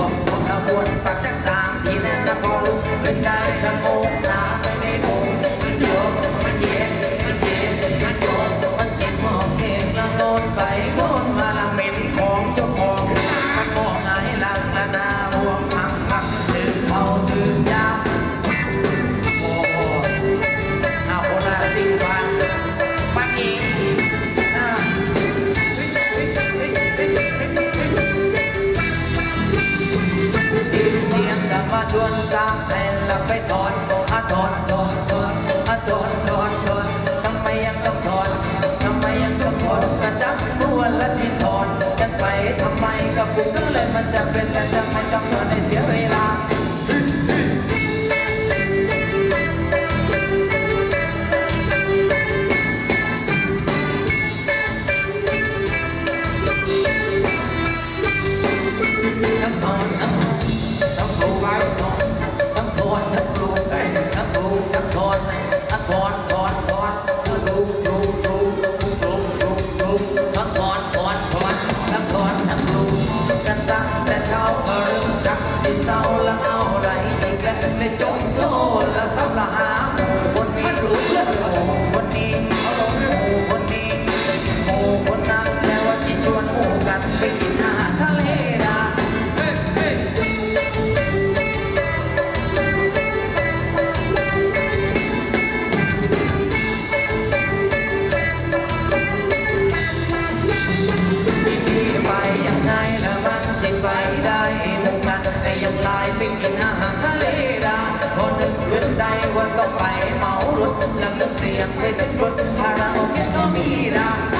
วงขบวนปักจักสามที่แน่นนะพอเป็นได้สมองนาไปในโบ ชวนสามแผ่นละไปถอนโอ้ถอนถอนถอนถอนถอนถอนทำไมยังต้องถอนทำไมยังต้องถอนกระจับนวลและที่ถอนกันไปทำไมกับกูซึ่งเลยมันจะเป็นกันทำไมต้องนอนในเสียเวลา con thích luôn cái chắc luôn chắc con chắc con con con. Cứ luôn luôn luôn luôn luôn luôn luôn chắc con con con chắc con chắc luôn canh tăng để trao ở đường chắc. Đi sau là ao lại thì canh lên chung ได้ว่าต้องไปเมารถแล้วเสียงไปตึงรถพาราโอเกะก็มีดัง